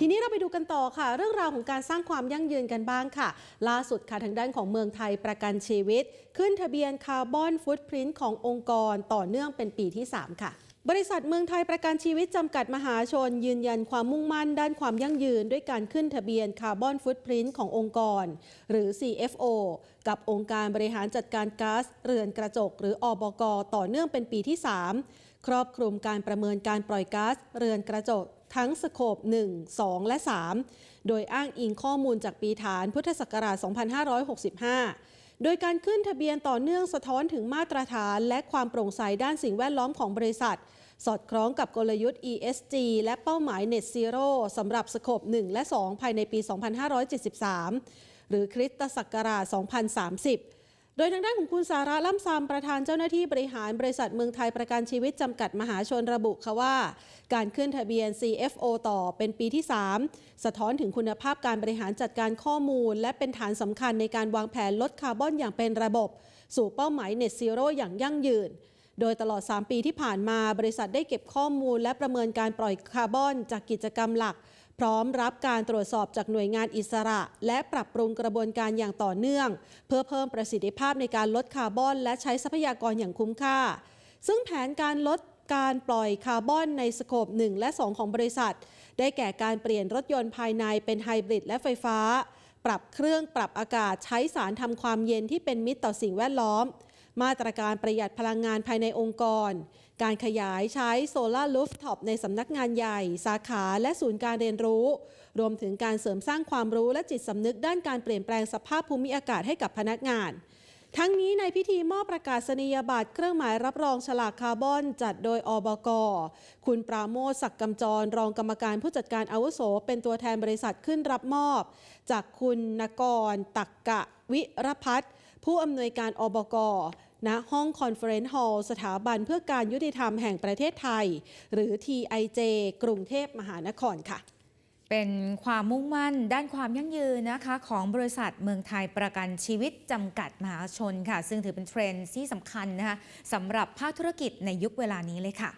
ทีนี้เราไปดูกันต่อค่ะ เรื่องราวของการสร้างความยั่งยืนกันบ้างค่ะ ล่าสุดค่ะทางด้านของเมืองไทยประกันชีวิต ขึ้นทะเบียนคาร์บอนฟุตพิ้นขององค์กรต่อเนื่องเป็นปีที่ 3 ค่ะ บริษัทเมืองไทยประกันชีวิตจำกัดมหาชน ยืนยันความมุ่งมั่นด้านความยั่งยืน ด้วยการขึ้นทะเบียนคาร์บอนฟุตพิ้นขององค์กร หรือ CFO กับองค์การบริหารจัดการก๊าซเรือนกระจก หรืออบก ต่อเนื่องเป็นปีที่ 3 ครอบคลุมการประเมินการปล่อยก๊าซเรือนกระจกทั้งสโคป1 2 และ 3 โดยอ้างอิงข้อมูลจากปีฐานพุทธศักราช 2565 โดยการขึ้นทะเบียนต่อเนื่องสะท้อนถึงมาตรฐานและความโปร่งใสด้านสิ่งแวดล้อมของบริษัท สอดคล้องกับกลยุทธ์ ESG และเป้าหมาย Net Zero สำหรับสโคป1และ 2 ภายในปี 2573 หรือคริสตศักราช 2030 โดยทางด้านของคุณสาระล่ำซามประธานเจ้าหน้าที่บริหารบริษัทเมืองไทยประกันชีวิตจำกัดมหาชนระบุค่ะว่า การขึ้นทะเบียน CFO ต่อเป็นปีที่ 3 สะท้อนถึงคุณภาพการบริหารจัดการข้อมูล และเป็นฐานสำคัญในการวางแผนลดคาร์บอนอย่างเป็นระบบ สู่เป้าหมาย Net Zero อย่างยั่งยืนโดยตลอด 3 ปีที่ผ่านมา บริษัทได้เก็บข้อมูลและประเมินการปล่อยคาร์บอนจากกิจกรรมหลัก พร้อมรับการตรวจสอบจากหน่วยงานอิสระ และปรับปรุงกระบวนการอย่างต่อเนื่อง เพื่อเพิ่มประสิทธิภาพในการลดคาร์บอน และใช้ทรัพยากรอย่างคุ้มค่า ซึ่งแผนการลดการปล่อยคาร์บอนในสโคป 1 และ 2 ของบริษัท ได้แก่การเปลี่ยนรถยนต์ภายในเป็นไฮบริดและไฟฟ้า ปรับเครื่องปรับอากาศใช้สารทำความเย็นที่เป็นมิตรต่อสิ่งแวดล้อม มาตรการประหยัดพลังงานภายในองค์กร การขยายใช้โซลาร์ลูฟท็อปในสำนักงานใหญ่ สาขาและศูนย์การเรียนรู้ รวมถึงการเสริมสร้างความรู้และจิตสำนึกด้านการเปลี่ยนแปลงสภาพภูมิอากาศให้กับพนักงานทั้งนี้ในพิธีมอบประกาศนียบัตรเครื่องหมายรับรองฉลากคาร์บอนจัดโดยอบก คุณปราโมทศักดิ์กำจร รองกรรมการผู้จัดการอาวุโส เป็นตัวแทนบริษัทขึ้นรับมอบ จากคุณนกร ตักกะ วิรพัฒน์ ผู้อำนวยการอบกณห้องคอนเฟอเรนซ์ฮอลล์สถาบันเพื่อการยุติธรรมแห่งประเทศไทย หรือ TIJ กรุงเทพมหานครค่ะ เป็นความมุ่งมั่นด้านความยั่งยืนนะคะของบริษัทเมืองไทยประกันชีวิตจำกัดมหาชนค่ะ ซึ่งถือเป็นเทรนด์ที่สำคัญนะคะสำหรับภาคธุรกิจในยุคเวลานี้เลยค่ะ